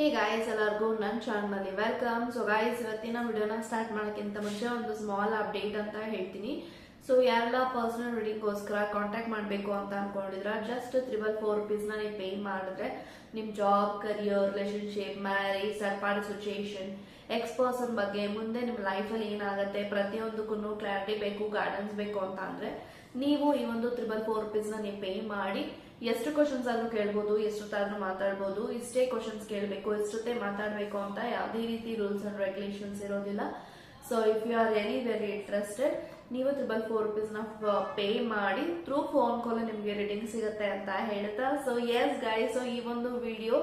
Hey guys ಎಲ್ಲರಿಗೂ ನನ್ನ ಚಾನಲ್ನಲ್ಲಿ ವೆಲ್ಕಮ್ ಸೊ ಗಾಯ್ಸ್ ಇವತ್ತಿನ ವಿಡಿಯೋನ ಸ್ಟಾರ್ಟ್ ಮಾಡೋಕ್ಕಿಂತ ಮುಂಚೆ ಒಂದು ಸ್ಮಾಲ್ ಅಪ್ಡೇಟ್ ಅಂತ ಹೇಳ್ತೀನಿ. ಸೊ ಯಾರೆಲ್ಲ ಪರ್ಸನಲ್ ರೀಡಿಂಗ್ಗೋಸ್ಕರ ಕಾಂಟ್ಯಾಕ್ಟ್ ಮಾಡಬೇಕು ಅಂತ ಅನ್ಕೊಂಡಿದ್ರ ಜಸ್ಟ್ ತ್ರಿಬಲ್ ಫೋರ್ ರುಪೀಸ್ನ ನೀವು ಪೇ ಮಾಡಿದ್ರೆ ನಿಮ್ಮ ಜಾಬ್ ಕರಿಯರ್ ರಿಲೇಷನ್ಶಿಪ್ ಮ್ಯಾರೇಜ್ ಸರ್ಪಾರ್ ಸಿಚುಯೇಷನ್ ಎಕ್ಸ್ ಪರ್ಸನ್ ಬಗ್ಗೆ, ಮುಂದೆ ನಿಮ್ಮ ಲೈಫಲ್ಲಿ ಏನಾಗುತ್ತೆ ಪ್ರತಿಯೊಂದಕ್ಕೂ ಕ್ಲಾರಿಟಿ ಬೇಕು ಗಾರ್ಡನ್ಸ್ ಬೇಕು ಅಂತ ಅಂದರೆ, ನೀವು ಈ ಒಂದು ತ್ರಿಬಲ್ ಫೋರ್ ರುಪೀಸ್ನ ನೀವು ಪೇ ಮಾಡಿ ಎಷ್ಟು ಕ್ವಶನ್ಸ್ ಆದ್ರೂ ಕೇಳ್ಬೋದು, ಎಷ್ಟೊತ್ತಾದ್ರೂ ಮಾತಾಡ್ಬೋದು, ಇಷ್ಟೇ ಕ್ವಶನ್ಸ್ ಕೇಳಬೇಕು, ಎಷ್ಟೊತ್ತೇ ಮಾತಾಡಬೇಕು ಅಂತ ಯಾವುದೇ ರೀತಿ ರೂಲ್ಸ್ ಅಂಡ್ ರೆಗ್ಯುಲೇಷನ್ಸ್ ಇರೋದಿಲ್ಲ. So if you are very very interested ನೀವು ತ್ರಿಬಲ್ ಫೋರ್ ರುಪೀಸ್ನ ಪೇ ಮಾಡಿ ಥ್ರೂ ಫೋನ್ ಕಾಲ್ ನಿಮಗೆ ರೀಡಿಂಗ್ ಸಿಗುತ್ತೆ ಅಂತ ಹೇಳ್ತಾ. ಸೊ ಎಸ್ ಗೈ ಸೊ ಈ ಒಂದು ವಿಡಿಯೋ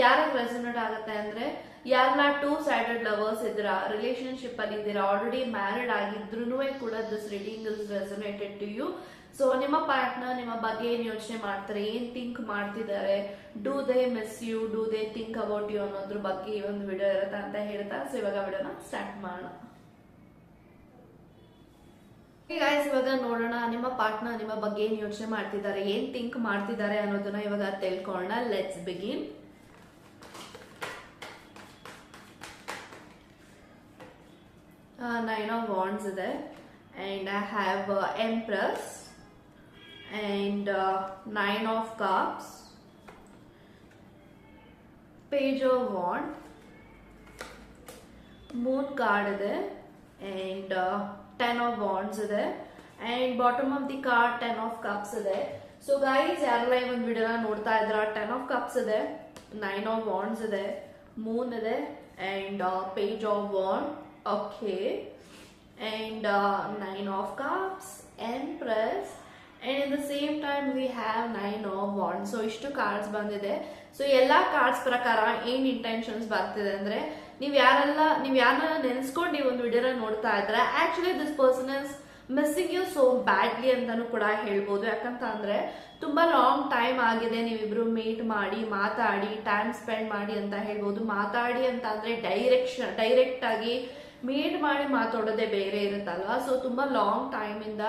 ಯಾರಿಗೆ ರೆಸನೇಟ್ ಆಗುತ್ತೆ ಅಂದ್ರೆ ಯಾರನ್ನ ಟೂ ಸೈಡೆಡ್ ಲವರ್ಸ್ ಇದ್ರ ರಿಲೇಶನ್ಶಿಪ್ ಅಲ್ಲಿ ಇದ್ದೀರಾ ಆಲ್ರೆಡಿ ಮ್ಯಾರಿಡ್ ಆಗಿದ್ರು ಕೂಡ this reading is resonated to you so ನಿಮ್ಮ ಪಾರ್ಟ್ನರ್ ನಿಮ್ಮ ಬಗ್ಗೆ ಏನ್ ಯೋಚನೆ ಮಾಡ್ತಾರೆ? ಏನ್ ಥಿಂಕ್ ಮಾಡ್ತಿದ್ದಾರೆ? Do they miss you do they think about you ಅನ್ನೋದ್ರ ಬಗ್ಗೆ ಈ ಒಂದು ವಿಡಿಯೋ ಇರುತ್ತೆ ಅಂತ ಹೇಳ್ತಾ ಸೊ ಇವಾಗ ವಿಡಿಯೋನ ಸ್ಟಾರ್ಟ್ ಮಾಡೋಣ. ಗಾಯ್ಸ್ ಇವಾಗ ನೋಡೋಣ ನಿಮ್ಮ ಪಾರ್ಟ್ನರ್ ನಿಮ್ಮ ಬಗ್ಗೆ ಏನ್ ಯೋಚನೆ ಮಾಡ್ತಿದ್ದಾರೆ? ಏನ್ ಥಿಂಕ್ ಮಾಡ್ತಿದ್ದಾರೆ ಅನ್ನೋದನ್ನ ಇವಾಗ ತಿಳ್ಕೊಳ್ಳೋಣ. Let's begin nine of wands ಇದೆ. And I have empress and uh, nine of cups page of wand moon card ಇದೆ and uh, ten of wands ಇದೆ and bottom of the card ten of cups ಇದೆ so guys ಯಾರೆಲ್ಲ ಈ ಒಂದು ವಿಡಿಯೋನ ನೋಡ್ತಾ ಇದ್ರ ಟೆನ್ ಆಫ್ ಕಪ್ಸ್ ಇದೆ ನೈನ್ ಆಫ್ ವಾಂಡ್ಸ್ ಇದೆ ಮೂನ್ ಇದೆ and page of wand okay and nine of cups empress and in the same time we have nine of wand so ಇಷ್ಟು ಕಾರ್ಡ್ಸ್ ಬಂದಿದೆ. ಸೊ ಎಲ್ಲ ಕಾರ್ಡ್ಸ್ ಪ್ರಕಾರ ಏನು intentions ಬರ್ತಿದೆ ಅಂದರೆ, ನೀವು ಯಾರೆಲ್ಲ, ನೀವು ಯಾರನ್ನ ನೆನೆಸ್ಕೊಂಡು ಈ ಒಂದು ವಿಡಿಯೋನ ನೋಡ್ತಾ ಇದ್ರೆ actually this person is missing you so badly ಅಂತಲೂ ಕೂಡ ಹೇಳ್ಬೋದು. ಯಾಕಂತ ಅಂದರೆ, ತುಂಬ ಲಾಂಗ್ ಟೈಮ್ ಆಗಿದೆ ನೀವಿಬ್ರು ಮೀಟ್ ಮಾಡಿ, ಮಾತಾಡಿ ಟೈಮ್ ಸ್ಪೆಂಡ್ ಮಾಡಿ ಅಂತ ಹೇಳ್ಬೋದು. ಮಾತಾಡಿ ಅಂತ ಅಂದರೆ ಡೈರೆಕ್ಷನ್ ಡೈರೆಕ್ಟಾಗಿ ಮೀಟ್ ಮಾಡಿ ಮಾತಾಡೋದೇ ಬೇರೆ ಇರುತ್ತಲ್ವ? ಸೊ ತುಂಬ ಲಾಂಗ್ ಟೈಮ್ ಇಂದ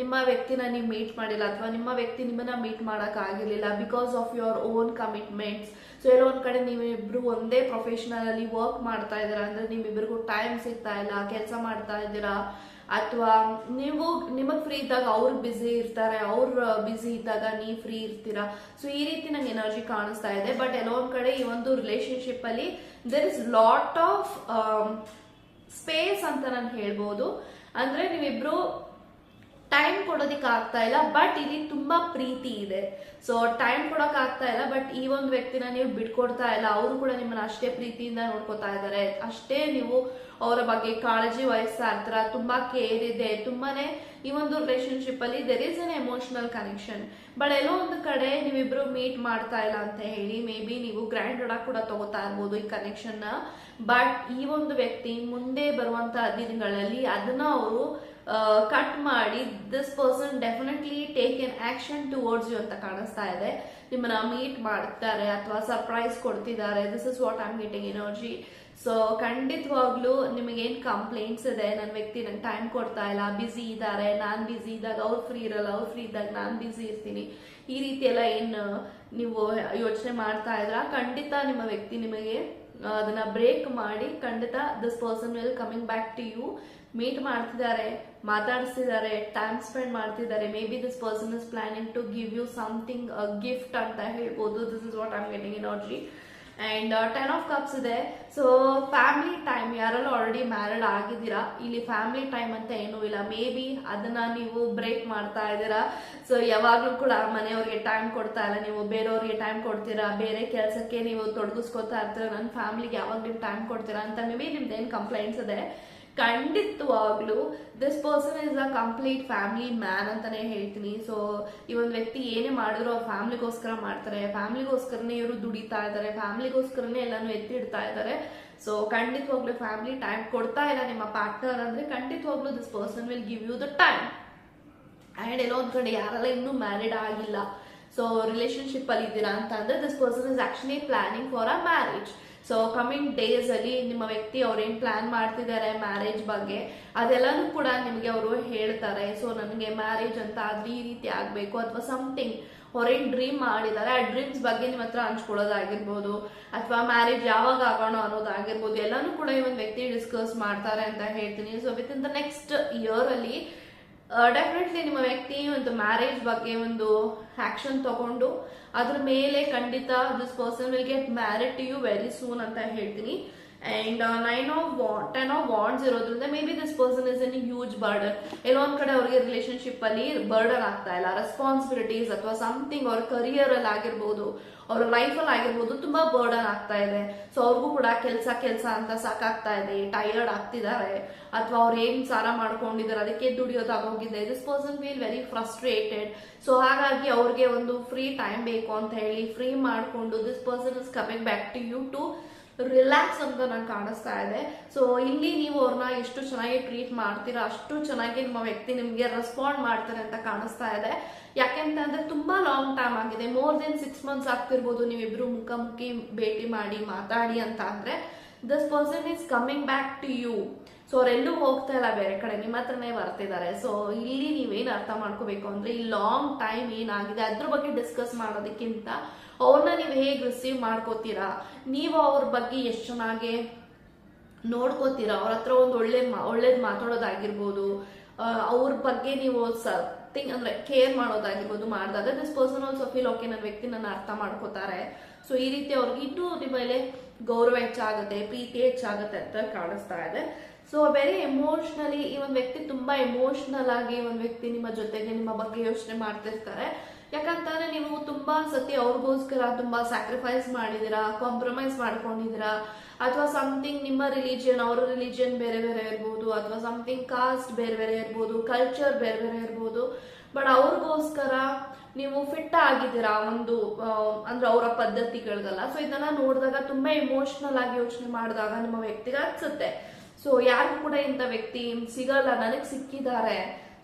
ನಿಮ್ಮ ವ್ಯಕ್ತಿನ ನೀವು ಮೀಟ್ ಮಾಡಿಲ್ಲ ಅಥವಾ ನಿಮ್ಮ ವ್ಯಕ್ತಿ ನಿಮ್ಮನ್ನ ಮೀಟ್ ಮಾಡಕ್ ಆಗಿರ್ಲಿಲ್ಲ because of your own commitments so ಎಲ್ಲೋ ಒಂದ್ ಕಡೆ ನೀವಿಬ್ರು ಒಂದೇ ಪ್ರೊಫೆಷನಲ್ ಅಲ್ಲಿ ವರ್ಕ್ ಮಾಡ್ತಾ ಇದ್ದೀರಾ ಅಂದ್ರೆ ನಿಮ್ಮಿಬ್ರಿಗೂ ಟೈಮ್ ಸಿಗ್ತಾ ಇಲ್ಲ, ಕೆಲಸ ಮಾಡ್ತಾ ಇದ್ದೀರಾ, ಅಥವಾ ನೀವು ನಿಮಗ್ ಫ್ರೀ ಇದ್ದಾಗ ಅವ್ರು ಬ್ಯುಸಿ ಇರ್ತಾರೆ, ಅವ್ರು ಬ್ಯುಸಿ ಇದ್ದಾಗ ನೀವು ಫ್ರೀ ಇರ್ತೀರಾ? ಸೊ ಈ ರೀತಿ ನಂಗೆ ಎನರ್ಜಿ ಕಾಣಿಸ್ತಾ ಇದೆ. ಬಟ್ ಎಲ್ಲೋ ಒಂದ್ ಕಡೆ ಈ ಒಂದು ರಿಲೇಶನ್ಶಿಪ್ ಅಲ್ಲಿ there is lot of space ಅಂತ ನಾನು ಹೇಳ್ಬೋದು. ಅಂದ್ರೆ ನೀವಿಬ್ರು ಟೈಮ್ ಕೊಡೋದಿಕ್ ಆಗ್ತಾ ಇಲ್ಲ ಬಟ್ ಇಲ್ಲಿ ತುಂಬಾ ಪ್ರೀತಿ ಇದೆ. ಸೊ ಟೈಮ್ ಕೊಡಕ್ ಆಗ್ತಾ ಇಲ್ಲ ಬಟ್ ಈ ಒಂದು ವ್ಯಕ್ತಿನ ನೀವು ಬಿಟ್ಕೊಡ್ತಾ ಇಲ್ಲ. ಅವರು ಕೂಡ ನಿಮ್ಮನ್ನ ಅಷ್ಟೇ ಪ್ರೀತಿಯಿಂದ ನೋಡ್ಕೊತಾ ಇದ್ದಾರೆ. ಅಷ್ಟೇ ನೀವು ಅವರ ಬಗ್ಗೆ ಕಾಳಜಿ ವಹಿಸ್ತಾ ಇರ್ತೀರ. ತುಂಬಾ ಕೇರ್ ಇದೆ. ತುಂಬಾನೇ ಈ ಒಂದು ರಿಲೇಶನ್ಶಿಪ್ ಅಲ್ಲಿ there is an emotional connection but ಎಲ್ಲೋ ಒಂದು ಕಡೆ ನೀವಿಬ್ರು ಮೀಟ್ ಮಾಡ್ತಾ ಇಲ್ಲ ಅಂತ ಹೇಳಿ ಮೇ ಬಿ ನೀವು ಗ್ರ್ಯಾಂಡ್ ಕೂಡ ತಗೋತಾ ಇರ್ಬೋದು ಈ ಕನೆಕ್ಷನ್ ಬಟ್ ಈ ಒಂದು ವ್ಯಕ್ತಿ ಮುಂದೆ ಬರುವಂತ ದಿನಗಳಲ್ಲಿ ಅದನ್ನ ಅವರು ಕಟ್ ಮಾಡಿ this person definitely take an action towards you ಅಂತ ಕಾಣಿಸ್ತಾ ಇದೆ. ನಿಮ್ಮನ್ನ ಮೀಟ್ ಮಾಡ್ತಾರೆ ಅಥವಾ ಸರ್ಪ್ರೈಸ್ ಕೊಡ್ತಿದ್ದಾರೆ. This is what I'm getting energy so ಖಂಡಿತವಾಗ್ಲೂ ನಿಮಗೆ ಏನ್ ಕಂಪ್ಲೇಂಟ್ಸ್ ಇದೆ? ನನ್ನ ವ್ಯಕ್ತಿ ನಂಗೆ ಟೈಮ್ ಕೊಡ್ತಾ ಇಲ್ಲ. ಬಿಸಿ ಇದ್ದಾರೆ. ನಾನು ಬಿಸಿ ಇದ್ದಾಗ ಅವ್ರು ಫ್ರೀ ಇರಲ್ಲ. ಅವ್ರು ಫ್ರೀ ಇದ್ದಾಗ ನಾನು ಬಿಸಿ ಇರ್ತೀನಿ. ಈ ರೀತಿ ಎಲ್ಲ ಏನು ನೀವು ಯೋಚನೆ ಮಾಡ್ತಾ ಇದ್ರ ಖಂಡಿತ ನಿಮ್ಮ ವ್ಯಕ್ತಿ ನಿಮಗೆ ಅದನ್ನ ಬ್ರೇಕ್ ಮಾಡಿ ಖಂಡಿತ this person will coming back to you meet ಮಾಡ್ತಿದ್ದಾರೆ, ಮಾತಾಡಿಸ್ತಿದ್ದಾರೆ ಟೈಮ್ ಸ್ಪೆಂಡ್ ಮಾಡ್ತಿದ್ದಾರೆ. Maybe this person is planning to give you something gift ಅಂತ ಹೇಳ್ಬೋದು. This is what I'm getting energy and ten of cups ಇದೆ. So family time ಯಾರೆಲ್ಲ already married ಆಗಿದ್ದೀರಾ, ಇಲ್ಲಿ family time ಅಂತ ಏನೂ ಇಲ್ಲ. ಮೇ ಬಿ ಅದನ್ನು ನೀವು ಬ್ರೇಕ್ ಮಾಡ್ತಾ ಇದ್ದೀರಾ. ಸೊ ಯಾವಾಗಲೂ ಕೂಡ ಮನೆಯವ್ರಿಗೆ ಟೈಮ್ ಕೊಡ್ತಾ ಇಲ್ಲ. ನೀವು ಬೇರೆಯವ್ರಿಗೆ ಟೈಮ್ ಕೊಡ್ತೀರಾ, ಬೇರೆ ಕೆಲಸಕ್ಕೆ ನೀವು ತೊಡಗಿಸ್ಕೊತಾ ಇರ್ತೀರ ನನ್ನ ಫ್ಯಾಮಿಲಿಗೆ ಯಾವಾಗ ನೀವು ಟೈಮ್ ಕೊಡ್ತೀರಾ ಅಂತ ಮೇ ಬಿ ನಿಮ್ದು ಏನು ಕಂಪ್ಲೇಂಟ್ಸ್ ಇದೆ. ಖಂಡಿತವಾಗ್ಲೂ this person is a complete family man ಅಂತಾನೆ ಹೇಳ್ತೀನಿ. ಸೊ ಈ ಒಂದು ವ್ಯಕ್ತಿ ಏನೇ ಮಾಡಿದ್ರು ಅವ್ರ ಫ್ಯಾಮಿಲಿಗೋಸ್ಕರ ಮಾಡ್ತಾರೆ. ಫ್ಯಾಮಿಲಿಗೋಸ್ಕರನೇ ಇವರು ದುಡಿತಾ ಇದ್ದಾರೆ. ಫ್ಯಾಮಿಲಿಗೋಸ್ಕರನೇ ಎಲ್ಲಾನು ಎತ್ತಿಡ್ತಾ ಇದ್ದಾರೆ. ಸೊ ಖಂಡಿತವಾಗ್ಲೂ ಫ್ಯಾಮಿಲಿ ಟೈಮ್ ಕೊಡ್ತಾ ಇಲ್ಲ ನಿಮ್ಮ ಪಾರ್ಟ್ನರ್ ಅಂದ್ರೆ ಖಂಡಿತವಾಗ್ಲೂ this person will give you the time and ಎಲ್ಲೋ ಒಂದ್ ಕಡೆ ಯಾರೆಲ್ಲ ಇನ್ನೂ ಮ್ಯಾರಿಡ್ ಆಗಿಲ್ಲ. ಸೊ ರಿಲೇಶನ್ಶಿಪ್ ಅಲ್ಲಿ ಇದ್ದೀರಾ ಅಂತ ಅಂದ್ರೆ this person is actually planning for a marriage so coming days ಅಲ್ಲಿ ನಿಮ್ಮ ವ್ಯಕ್ತಿ ಅವ್ರೇನ್ ಪ್ಲಾನ್ ಮಾಡ್ತಿದ್ದಾರೆ ಮ್ಯಾರೇಜ್ ಬಗ್ಗೆ, ಅದೆಲ್ಲನೂ ಕೂಡ ನಿಮಗೆ ಅವರು ಹೇಳ್ತಾರೆ. ಸೊ ನನಗೆ ಮ್ಯಾರೇಜ್ ಅಂತ ಆದ್ರೆ ಈ ರೀತಿ ಆಗ್ಬೇಕು ಅಥವಾ ಸಮಥಿಂಗ್ ಅವ್ರೇನ್ ಡ್ರೀಮ್ ಮಾಡಿದ್ದಾರೆ ಆ ಡ್ರೀಮ್ಸ್ ಬಗ್ಗೆ ನಿಮ್ಮ ಹತ್ರ ಹಂಚ್ಕೊಳ್ಳೋದಾಗಿರ್ಬೋದು ಅಥವಾ ಮ್ಯಾರೇಜ್ ಯಾವಾಗ ಆಗೋಣ ಅನ್ನೋದಾಗಿರ್ಬೋದು, ಎಲ್ಲಾನು ಕೂಡ ಈ ಒಂದು ವ್ಯಕ್ತಿ ಡಿಸ್ಕಸ್ ಮಾಡ್ತಾರೆ ಅಂತ ಹೇಳ್ತೀನಿ. So within the next year ಅಲ್ಲಿ ಡೆಫಿನೆಟ್ಲಿ ನಿಮ್ಮ ವ್ಯಕ್ತಿ ಒಂದು ಮ್ಯಾರೇಜ್ ಬಗ್ಗೆ ಒಂದು ಆಕ್ಷನ್ ತಗೊಂಡು ಅದ್ರ ಮೇಲೆ ಖಂಡಿತ this person will get married to you very soon ಅಂತ ಹೇಳ್ತೀನಿ. And nine of ten of wands ಇರೋದ್ರಿಂದ maybe this person is an huge burden ಎಲ್ಲೋ ಒಂದು ಕಡೆ ಅವ್ರಿಗೆ ರಿಲೇಶನ್ಶಿಪ್ಪಲ್ಲಿ ಬರ್ಡನ್ ಆಗ್ತಾ ಇಲ್ಲ. ರೆಸ್ಪಾನ್ಸಿಬಿಲಿಟೀಸ್ ಅಥವಾ ಸಮಥಿಂಗ್ ಅವ್ರ ಕರಿಯರಲ್ಲಿ ಆಗಿರ್ಬೋದು, ಅವ್ರ ಲೈಫಲ್ಲಿ ಆಗಿರ್ಬೋದು ತುಂಬ ಬರ್ಡನ್ ಆಗ್ತಾ ಇದೆ. ಸೊ ಅವ್ರಿಗೂ ಕೂಡ ಕೆಲಸ ಕೆಲಸ ಅಂತ ಸಾಕಾಗ್ತಾ ಇದೆ. ಟೈರ್ಡ್ ಆಗ್ತಿದ್ದಾರೆ. ಅಥವಾ ಅವ್ರು ಏನು ಸಾರ ಮಾಡ್ಕೊಂಡಿದ್ದಾರೆ, ಅದಕ್ಕೆ ದುಡಿಯೋದಾಗೋಗಿದೆ this person feel very frustrated so ಹಾಗಾಗಿ ಅವ್ರಿಗೆ ಒಂದು ಫ್ರೀ ಟೈಮ್ ಬೇಕು ಅಂತ ಹೇಳಿ ಫ್ರೀ ಮಾಡಿಕೊಂಡು this person is coming back to you to relax ಅಂತ ನಂಗೆ ಕಾಣಿಸ್ತಾ ಇದೆ. ಸೊ ಇಲ್ಲಿ ನೀವು ಅವ್ರನ್ನ ಎಷ್ಟು ಚೆನ್ನಾಗಿ ಟ್ರೀಟ್ ಮಾಡ್ತೀರಾ, ಅಷ್ಟು ಚೆನ್ನಾಗಿ ನಿಮ್ಮ ವ್ಯಕ್ತಿ ನಿಮಗೆ ರೆಸ್ಪಾಂಡ್ ಮಾಡ್ತಾರೆ ಅಂತ ಕಾಣಿಸ್ತಾ ಇದೆ. ಯಾಕೆಂತಂದ್ರೆ ತುಂಬಾ ಲಾಂಗ್ ಟೈಮ್ ಆಗಿದೆ. ಮೋರ್ ದೆನ್ ಸಿಕ್ಸ್ ಮಂತ್ಸ್ ಆಗ್ತಿರ್ಬೋದು ನೀವಿಬ್ರು ಮುಖಾಮುಖಿ ಭೇಟಿ ಮಾಡಿ, ಮಾತಾಡಿ ಅಂತ ಅಂದ್ರೆ this person is coming back to you so ಅವರೆಲ್ಲೂ ಹೋಗ್ತಾ ಇಲ್ಲ ಬೇರೆ ಕಡೆ, ನಿಮ್ಮ ಹತ್ರನೇ ಬರ್ತಿದ್ದಾರೆ. ಸೊ ಇಲ್ಲಿ ನೀವೇನು ಅರ್ಥ ಮಾಡ್ಕೋಬೇಕು ಅಂದ್ರೆ, ಈ ಲಾಂಗ್ ಟೈಮ್ ಏನಾಗಿದೆ, ಅದ್ರ ಬಗ್ಗೆ ಡಿಸ್ಕಸ್ ಮಾಡೋದಕ್ಕಿಂತ ಅವ್ರನ್ನ ನೀವು ಹೇಗೆ ರಿಸೀವ್ ಮಾಡ್ಕೋತೀರಾ? ನೀವು ಅವ್ರ ಬಗ್ಗೆ ಎಷ್ಟು ಚೆನ್ನಾಗಿ ನೋಡ್ಕೋತೀರಾ? ಅವ್ರ ಹತ್ರ ಒಂದು ಒಳ್ಳೆ ಒಳ್ಳೇದು ಮಾತಾಡೋದಾಗಿರ್ಬೋದು ಅವ್ರ ಬಗ್ಗೆ ನೀವು ಥಿಂಗ್ ಅಂದ್ರೆ ಕೇರ್ ಮಾಡೋದಾಗಿರ್ಬೋದು ಮಾಡಿದಾಗ this person also feel okay ನನ್ನ ವ್ಯಕ್ತಿ ನನ್ನ ಅರ್ಥ ಮಾಡ್ಕೋತಾರೆ. ಸೊ ಈ ರೀತಿ ಅವ್ರಿಗೆ ಇನ್ನೂ ನಿಮ್ಮ ಮೇಲೆ ಗೌರವ ಹೆಚ್ಚಾಗುತ್ತೆ, ಪ್ರೀತಿ ಹೆಚ್ಚಾಗುತ್ತೆ ಅಂತ ಕಾಣಿಸ್ತಾ ಇದೆ. ಸೊ ವೆರಿ ಎಮೋಷ್ನಲಿ ಈ ಒಂದು ವ್ಯಕ್ತಿ ತುಂಬಾ ಎಮೋಷ್ನಲ್ ಆಗಿ ಒಂದು ವ್ಯಕ್ತಿ ನಿಮ್ಮ ಜೊತೆಗೆ, ನಿಮ್ಮ ಬಗ್ಗೆ ಯೋಚನೆ ಮಾಡ್ತಿರ್ತಾರೆ ಯಾಕಂತಂದ್ರೆ ನೀವು ತುಂಬಾ ಸತಿ ಅವ್ರಿಗೋಸ್ಕರ ತುಂಬಾ ಸ್ಯಾಕ್ರಿಫೈಸ್ ಮಾಡಿದಿರಾ ಕಾಂಪ್ರಮೈಸ್ ಮಾಡ್ಕೊಂಡಿದ್ದೀರಾ ಅಥವಾ ಸಮಥಿಂಗ್ ನಿಮ್ಮ ರಿಲಿಜಿಯನ್ ಅವ್ರ ರಿಲಿಜಿಯನ್ ಬೇರೆ ಬೇರೆ ಇರ್ಬೋದು, ಅಥವಾ ಸಮಥಿಂಗ್ ಕಾಸ್ಟ್ ಬೇರೆ ಬೇರೆ ಇರ್ಬೋದು ಕಲ್ಚರ್ ಬೇರೆ ಬೇರೆ ಇರ್ಬೋದು ಬಟ್ ಅವ್ರಿಗೋಸ್ಕರ ನೀವು ಫಿಟ್ ಆಗಿದ್ದೀರಾ ಒಂದು ಅಂದ್ರೆ ಅವರ ಪದ್ಧತಿಗಳಿಗೆಲ್ಲ. ಸೊ ಇದನ್ನ ನೋಡಿದಾಗ ತುಂಬಾ ಎಮೋಷನಲ್ ಆಗಿ ಯೋಚನೆ ಮಾಡಿದಾಗ ನಿಮ್ಮ ವ್ಯಕ್ತಿಗೆ ಅನ್ಸುತ್ತೆ. ಸೊ ಯಾರು ಕೂಡ ಇಂಥ ವ್ಯಕ್ತಿ ಸಿಗಲ್ಲ. ನನಗೆ ಸಿಕ್ಕಿದ್ದಾರೆ.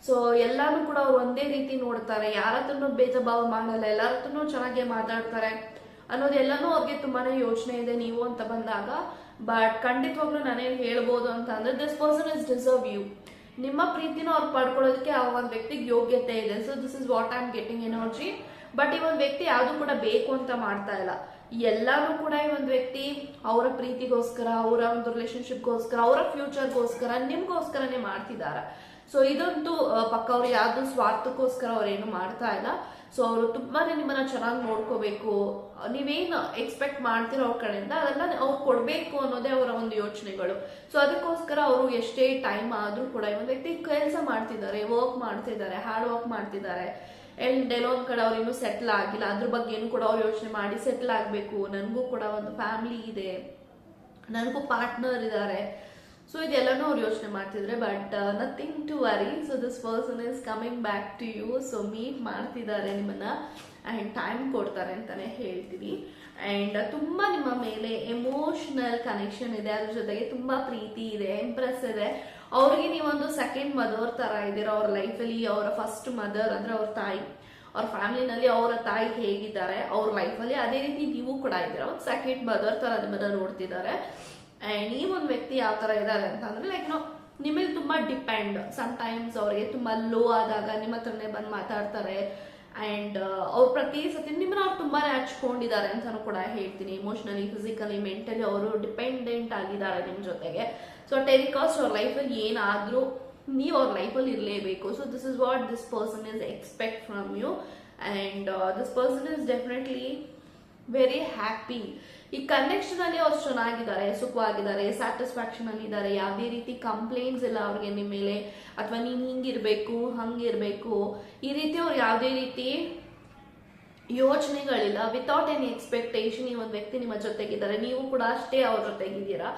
ಸೊ ಎಲ್ಲಾನು ಕೂಡ ಅವ್ರು ಒಂದೇ ರೀತಿ ನೋಡ್ತಾರೆ. ಯಾರ ಹತ್ರನೂ ಭೇದ ಭಾವ ಮಾಡಲ್ಲ. ಎಲ್ಲರ ಚೆನ್ನಾಗೆ ಮಾತಾಡ್ತಾರೆ ಅನ್ನೋದೆಲ್ಲನೂ ಅವ್ರಿಗೆ ತುಂಬಾನೇ ಯೋಚನೆ ಇದೆ ನೀವು ಅಂತ ಬಂದಾಗ. ಬಟ್ ಖಂಡಿತವಾಗ್ಲೂ ನಾನೇನು ಹೇಳ್ಬೋದು ಅಂತ ಅಂದ್ರೆ this person is deserve you ನಿಮ್ಮ ಪ್ರೀತಿನ ಅವ್ರು ಪಡ್ಕೊಳ್ಳೋದಕ್ಕೆ ಆ ಒಂದು ವ್ಯಕ್ತಿಗೆ ಯೋಗ್ಯತೆ ಇದೆ. So this is what I am getting energy but ಈ ಒಂದು ವ್ಯಕ್ತಿ ಯಾವುದು ಕೂಡ ಬೇಕು ಅಂತ ಮಾಡ್ತಾ ಇಲ್ಲ. ಎಲ್ಲಾನು ಕೂಡ ಈ ಒಂದು ವ್ಯಕ್ತಿ ಅವರ ಪ್ರೀತಿಗೋಸ್ಕರ, ಅವರ ಒಂದು ರಿಲೇಶನ್ಶಿಪ್ಗೋಸ್ಕರ ಅವರ ಫ್ಯೂಚರ್ಗೋಸ್ಕರ ನಿಮ್ಗೋಸ್ಕರನೇ ಮಾಡ್ತಿದ್ದಾರೆ ಸೊ ಇದಂತೂ ಪಕ್ಕ ಅವ್ರು ಯಾವ್ದು ಸ್ವಾರ್ಥಕ್ಕೋಸ್ಕರ ಅವ್ರೇನು ಮಾಡ್ತಾ ಇಲ್ಲ. ಸೊ ಅವರು ತುಂಬಾನೇ ನಿಮ್ಮನ್ನ ಚೆನ್ನಾಗಿ ನೋಡ್ಕೋಬೇಕು. ನೀವೇನು ಎಕ್ಸ್ಪೆಕ್ಟ್ ಮಾಡ್ತಿರೋ ಅವ್ರ ಕಡೆಯಿಂದ ಅದೆಲ್ಲ ಅವ್ರು ಕೊಡ್ಬೇಕು ಅನ್ನೋದೇ ಅವರ ಒಂದು ಯೋಚನೆಗಳು. ಸೊ ಅದಕ್ಕೋಸ್ಕರ ಅವರು ಎಷ್ಟೇ ಟೈಮ್ ಆದ್ರೂ ಕೂಡ ಒಂದು ವ್ಯಕ್ತಿ ಕೆಲಸ ಮಾಡ್ತಿದ್ದಾರೆ ವರ್ಕ್ ಮಾಡ್ತಿದ್ದಾರೆ ಹಾರ್ಡ್ ವರ್ಕ್ ಮಾಡ್ತಿದ್ದಾರೆ. ಅಂಡ್ ಎಲ್ಲೊಂದ್ ಕಡೆ ಅವ್ರು ಇನ್ನೂ ಸೆಟ್ಲ್ ಆಗಿಲ್ಲ. ಅದ್ರ ಬಗ್ಗೆ ಏನು ಕೂಡ ಅವ್ರು ಯೋಚನೆ ಮಾಡಿ ಸೆಟ್ಲ್ ಆಗಬೇಕು. ನನಗೂ ಕೂಡ ಒಂದು ಫ್ಯಾಮಿಲಿ ಇದೆ. ನನಗೂ ಪಾರ್ಟ್ನರ್ ಇದ್ದಾರೆ ಸೊ ಇದೆಲ್ಲನೂ ಅವ್ರು ಯೋಚನೆ ಮಾಡ್ತಿದ್ರೆ but nothing to worry so this person is coming back to you so meet ಮಾಡ್ತಿದ್ದಾರೆ ನಿಮ್ಮನ್ನ. ಆ್ಯಂಡ್ ಟೈಮ್ ಕೊಡ್ತಾರೆ ಅಂತಾನೆ ಹೇಳ್ತೀವಿ ಆ್ಯಂಡ್ ತುಂಬ ನಿಮ್ಮ ಮೇಲೆ ಎಮೋಷ್ನಲ್ ಕನೆಕ್ಷನ್ ಇದೆ. ಅದ್ರ ಜೊತೆಗೆ ತುಂಬ ಪ್ರೀತಿ ಇದೆ. ಇಂಪ್ರೆಸ್ ಇದೆ. ಅವ್ರಿಗೆ ನೀವೊಂದು ಸೆಕೆಂಡ್ ಮದರ್ ತರ ಇದ್ದೀರಾ? ಅವ್ರ ಲೈಫಲ್ಲಿ ಅವರ ಫಸ್ಟ್ ಮದರ್ ಅಂದ್ರೆ ಅವ್ರ ತಾಯಿ. ಅವ್ರ ಫ್ಯಾಮಿಲಿನಲ್ಲಿ ಅವರ ತಾಯಿ ಹೇಗಿದ್ದಾರೆ? ಅವ್ರ ಲೈಫಲ್ಲಿ ಅದೇ ರೀತಿ ನೀವು ಕೂಡ ಇದ್ದೀರಾ? ಒಂದು ಸೆಕೆಂಡ್ ಮದರ್ ತರ ನಿಮ್ಮನ್ನ ನೋಡ್ತಿದ್ದಾರೆ. ಅಂಡ್ ಈ ಒಂದು ವ್ಯಕ್ತಿ ಯಾವ ತರ ಇದ್ದಾರೆ ಅಂತಂದ್ರೆ ಲೈಕ್ ನಾವು ಮೇಲೆ ತುಂಬಾ ಡಿಪೆಂಡ್ ಸಮ್ ಟೈಮ್ಸ್ ಅವ್ರಿಗೆ ತುಂಬಾ ಲೋ ಆದಾಗ ನಿಮ್ಮ ಹತ್ರನೇ ಬಂದು ಮಾತಾಡ್ತಾರೆ. ಅಂಡ್ ಅವ್ರು ಪ್ರತಿ ಸತಿ ನಿಮ್ಮನ್ನ ಅವ್ರು ತುಂಬಾ ಹಚ್ಕೊಂಡಿದ್ದಾರೆ ಅಂತಾನು ಕೂಡ ಹೇಳ್ತೀನಿ. ಇಮೋಷನಲಿ ಫಿಸಿಕಲಿ ಮೆಂಟಲಿ ಅವರು ಡಿಪೆಂಡೆಂಟ್ ಆಗಿದ್ದಾರೆ ನಿಮ್ಮ ಜೊತೆಗೆ. ಸೊ ಟೆಲಿಕಾಸ್ಟ್ ಅವ್ರ ಲೈಫಲ್ಲಿ ಏನಾದರೂ ನೀವು ಅವ್ರ ಲೈಫಲ್ಲಿ ಇರಲೇಬೇಕು. So this is what this person is expect from you and this person is definitely very happy ಈ ಕನೆಕ್ಷನ್ ಅಲ್ಲಿ ಅವ್ರು ಚೆನ್ನಾಗಿದ್ದಾರೆ, ಸುಖವಾಗಿದ್ದಾರೆ ಸ್ಯಾಟಿಸ್ಫ್ಯಾಕ್ಷನ್ ಅಲ್ಲಿ ಇದ್ದಾರೆ, ಯಾವುದೇ ರೀತಿ ಕಂಪ್ಲೇಂಟ್ಸ್ ಇಲ್ಲ ಅವ್ರಿಗೆ ನಿಮ್ಮ ಮೇಲೆ, ಅಥವಾ ನೀನ್ ಹಿಂಗಿರ್ಬೇಕು, ಹಂಗಿರ್ಬೇಕು, ಈ ರೀತಿ ಅವ್ರು ಯಾವುದೇ ರೀತಿ ಯೋಚನೆಗಳಿಲ್ಲ ವಿತೌಟ್ ಎನಿ ಎಕ್ಸ್ಪೆಕ್ಟೇಷನ್ ಈ ಒಂದು ವ್ಯಕ್ತಿ ನಿಮ್ಮ ಜೊತೆಗಿದ್ದಾರೆ, ನೀವು ಕೂಡ ಅಷ್ಟೇ ಅವ್ರ ಜೊತೆಗಿದ್ದೀರಾ.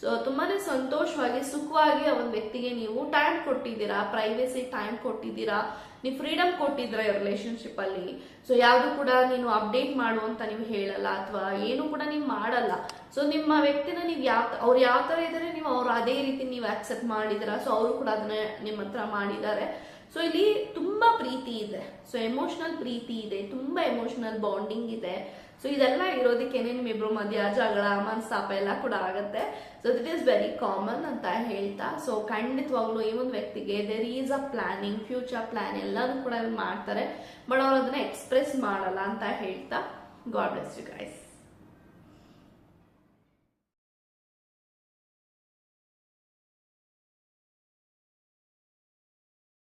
ಸೊ ತುಂಬಾನೇ ಸಂತೋಷವಾಗಿ, ಸುಖವಾಗಿ ಆ ಒಂದು ವ್ಯಕ್ತಿಗೆ ನೀವು ಟೈಮ್ ಕೊಟ್ಟಿದ್ದೀರಾ ಪ್ರೈವೇಸಿ ಟೈಮ್ ಕೊಟ್ಟಿದ್ದೀರಾ ನೀವು ಫ್ರೀಡಮ್ ಕೊಟ್ಟಿದ್ರ ರಿಲೇಶನ್ಶಿಪ್ ಅಲ್ಲಿ. ಸೊ ಯಾವುದು ಕೂಡ ನೀನು ಅಪ್ಡೇಟ್ ಮಾಡು ಅಂತ ನೀವು ಹೇಳಲ್ಲ ಅಥವಾ ಏನು ಕೂಡ ನೀವು ಮಾಡಲ್ಲ. ಸೊ ನಿಮ್ಮ ವ್ಯಕ್ತಿನ ನೀವು ಯಾವ ಅವ್ರು ಯಾವ ತರ ಇದ್ದಾರೆ ನೀವು ಅವ್ರು ಅದೇ ರೀತಿ ನೀವು ಆಕ್ಸೆಪ್ಟ್ ಮಾಡಿದಿರ. ಸೊ ಅವರು ಕೂಡ ಅದನ್ನ ನಿಮ್ಮ ಹತ್ರ ಮಾಡಿದ್ದಾರೆ. ಸೊ ಇಲ್ಲಿ ತುಂಬಾ ಪ್ರೀತಿ ಇದೆ. ಸೊ ಎಮೋಷನಲ್ ಪ್ರೀತಿ ಇದೆ. ತುಂಬಾ ಎಮೋಷನಲ್ ಬಾಂಡಿಂಗ್ ಇದೆ. ಸೊ ಇದೆಲ್ಲ ಇರೋದಕ್ಕೆ ನಿಮ್ಮಿಬ್ರು ಮಧ್ಯ ಜಗಳ, ಮನಸ್ತಾಪ ಎಲ್ಲ ಕೂಡ ಆಗುತ್ತೆ. So that is very common ಅಂತ ಹೇಳ್ತಾ. ಸೊ ಖಂಡಿತವಾಗ್ಲೂ ಈ ಒಂದು ವ್ಯಕ್ತಿಗೆ there is a planning future plan ಎಲ್ಲಾನು ಕೂಡ ಮಾಡ್ತಾರೆ. ಬಟ್ ಅವ್ರು ಅದನ್ನ ಎಕ್ಸ್ಪ್ರೆಸ್ ಮಾಡಲ್ಲ ಅಂತ ಹೇಳ್ತಾ. God bless you guys